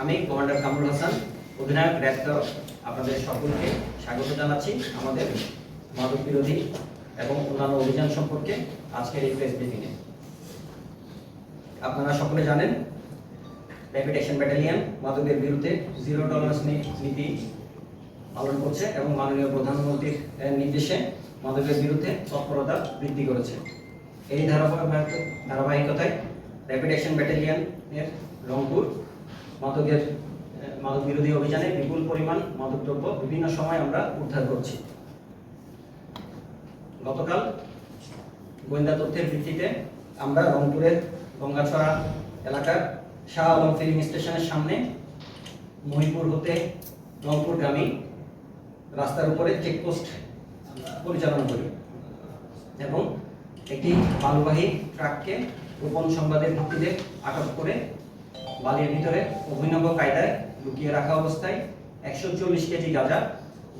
আমি কমান্ডার কামরুল হাসান, অধিনায়ক র্যাব আপনাদের সকলকে স্বাগত জানাচ্ছি আমাদের মাদক বিরোধী এবং অন্যান্য অভিযান সম্পর্কে আজকের এই প্রেস ব্রিফিংয়ে আপনারা সকলে জানেন র্যাপিড অ্যাকশন ব্যাটালিয়ন মাদকের বিরুদ্ধে জিরো টলারেন্স নীতি পালন করছে এবং মাননীয় প্রধানমন্ত্রীর নির্দেশে মাদকের বিরুদ্ধে তৎপরতা বৃদ্ধি করেছে। এই ধারাবাহিক ধারাবাহিকতায় র্যাপিড অ্যাকশন ব্যাটালিয়নের রংপুর মাদকের মাদক বিরোধী অভিযানে বিপুল পরিমাণ মাদকদ্রব্য বিভিন্ন সময় আমরা উদ্ধার করছি। গতকাল গোয়েন্দা তথ্যের ভিত্তিতে আমরা রংপুরের গঙ্গাছড়া এলাকার শাহ আলম ফিলিং স্টেশনের সামনে মহিপুর হতে রংপুরগামী রাস্তার উপরে চেকপোস্ট পরিচালনা করি এবং একটি বালুবাহী ট্রাককে গোপন সংবাদের ভিত্তিতে আটক করে বালির ভিতরে অভিনব কায়দায় লুকিয়ে রাখা অবস্থায় একশো চল্লিশ কেজি গাঁজা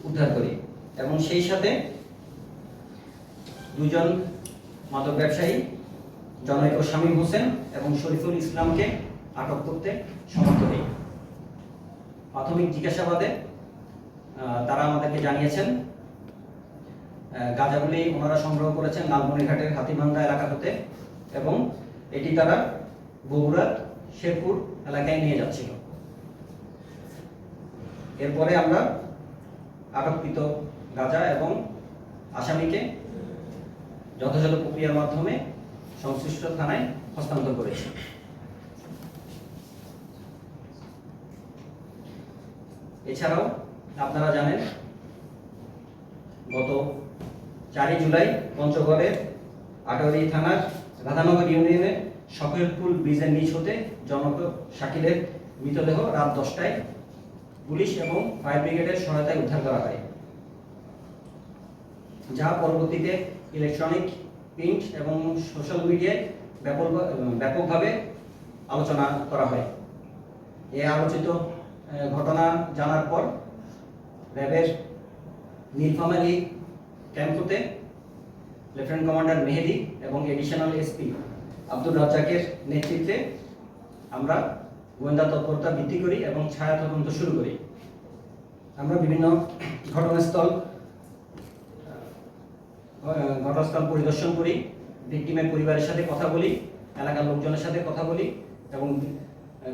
উদ্ধার করি এবং সেই সাথে দুজন মাদক ব্যবসায়ী জনৈক শামীম হোসেন এবং শরীফুল ইসলামকে আটক করতে সমর্থ দিই প্রাথমিক জিজ্ঞাসাবাদে তারা আমাদেরকে জানিয়েছেন গাঁজাগুলি ওনারা সংগ্রহ করেছেন লালমনিরহাটের হাতিমান্দা এলাকা হতে এবং এটি তারা বগুড়া শেরপুর এলাকায় নিয়ে যাচ্ছিল। এরপরে আমরা আটককৃত গাঁজা এবং আসামিকে যথাযথ প্রক্রিয়ার মাধ্যমে সংশ্লিষ্ট থানায় হস্তান্তর করেছি। এছাড়াও আপনারা জানেন, গত চারই জুলাই পঞ্চগড়ের আটোয়ারি থানার রাধানগর ইউনিয়নের সফেরপুল ব্রিজের নিচ হতে জনক শাকিলের মৃতদেহ রাত দশটায় পুলিশ এবং ফায়ার ব্রিগেডের সহায়তায় উদ্ধার করা হয়, যা পরবর্তীতে ইলেকট্রনিক প্রিন্ট এবং সোশ্যাল মিডিয়ায় ব্যাপক ব্যাপকভাবে আলোচনা করা হয়। এ আলোচিত ঘটনা জানার পর র্যাবের নীলফামারী ক্যাম্পতে লেফটেন্যান্ট কমান্ডার মেহেদি এবং এডিশনাল এসপি আব্দুর রাজ্জাকের নেতৃত্বে আমরা গোয়েন্দা তৎপরতা বৃদ্ধি করি এবং ছায়া তদন্ত শুরু করি। আমরা বিভিন্ন ঘটনাস্থল ঘটনাস্থল পরিদর্শন করি ভিকটিমের পরিবারের সাথে কথা বলি, এলাকার লোকজনের সাথে কথা বলি এবং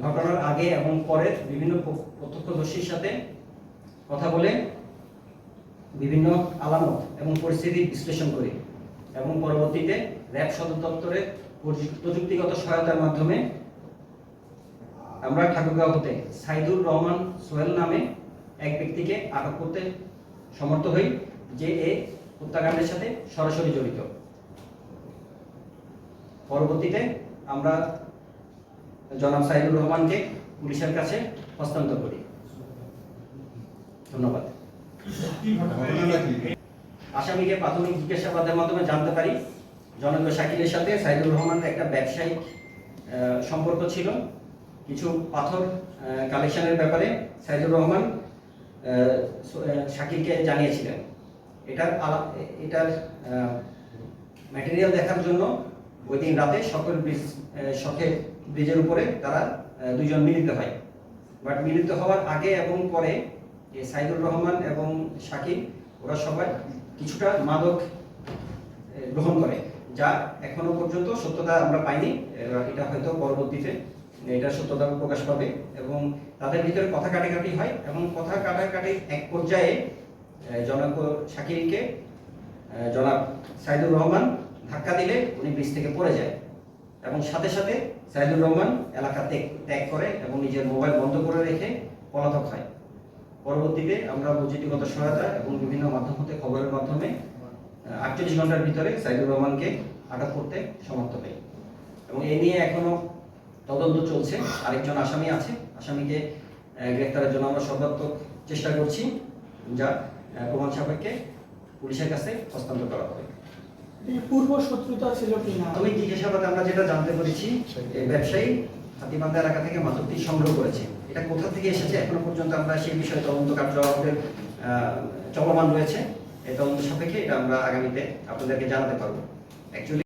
ঘটনার আগে এবং পরে বিভিন্ন প্রত্যক্ষদর্শীর সাথে কথা বলে বিভিন্ন আলামত এবং পরিস্থিতি বিশ্লেষণ করি। এবং পরবর্তীতে র্যাব সদর দপ্তরের প্রযুক্তিগত সহায়তার মাধ্যমে আমরা ঠাকুরগাঁও হতে সাইদুর রহমান সোহেল নামে এক ব্যক্তিকে আটক করতে সমর্থ হই, যে এ হত্যাকাণ্ডের সাথে সরাসরি জড়িত। পরবর্তীতে আমরা জনাব সাইদুর রহমানকে পুলিশের কাছে হস্তান্তর করি। ধন্যবাদ। আসামিকে প্রাথমিক জিজ্ঞাসাবাদের মাধ্যমে জানতে পারি জনক শাকিলের সাথে সাইদুর রহমানের একটা ব্যবসায়িক সম্পর্ক ছিল। কিছু পাথর কালেকশনের ব্যাপারে সাইদুর রহমান শাকিলকে জানিয়েছিলেন। এটার এটার ম্যাটেরিয়াল দেখার জন্য ওই দিন রাতে শখের ব্রিজ শখের ব্রিজের উপরে তারা দুজন মিলিত হয়। বাট মিলিত হওয়ার আগে এবং পরে সাইদুর রহমান এবং শাকিল, ওরা সবাই কিছুটা মাদক গ্রহণ করে যা এখনও পর্যন্ত সত্যতা আমরা পাইনি। এটা হয়তো পরবর্তীতে এটা সত্যতা প্রকাশ পাবে এবং তাদের ভিতরে কথা কাটাকাটি হয় এবং কথা কাটাকাটি এক পর্যায়ে এ, জনক শাকিলকে জনাব সাইদুর রহমান ধাক্কা দিলে উনি ব্রিজ থেকে পড়ে যায় এবং সাথে সাথে সাইদুর রহমান এলাকা ত্যাগ করে এবং নিজের মোবাইল বন্ধ করে রেখে পলাতক হয়। পরবর্তীতে আমরা প্রযুক্তিগত সহায়তা এবং বিভিন্ন মাধ্যম হতে খবরের মাধ্যমে আটচল্লিশ ঘণ্টার ভিতরে সাইদুর রহমানকে আটক করতে সমর্থ হই। এবং এ নিয়ে এখনও তদন্ত চলছে। আরেকজন আসামি আছে। আসামিকে গ্রেফতারের জন্য আমরা সর্বাত্মক চেষ্টা করছি যা প্রমাণ সাপেক্ষে পুলিশের কাছে হস্তান্তর করা হবে। পূর্ব শত্রুতা ছিল কিনা? প্রাথমিক জিজ্ঞাসাবাদে আমরা যেটা জানতে পেরেছি এই ব্যবসায়ী হাতিবান্ধা এলাকা থেকে মাদকটি সংগ্রহ করেছে। এটা কোথা থেকে এসেছে? এখনও পর্যন্ত আমরা সেই বিষয়ে তদন্ত কার্য আমাদের চলমান রয়েছে। এই তদন্ত সাপেক্ষে এটা আমরা আগামীতে আপনাদেরকে জানাতে পারব।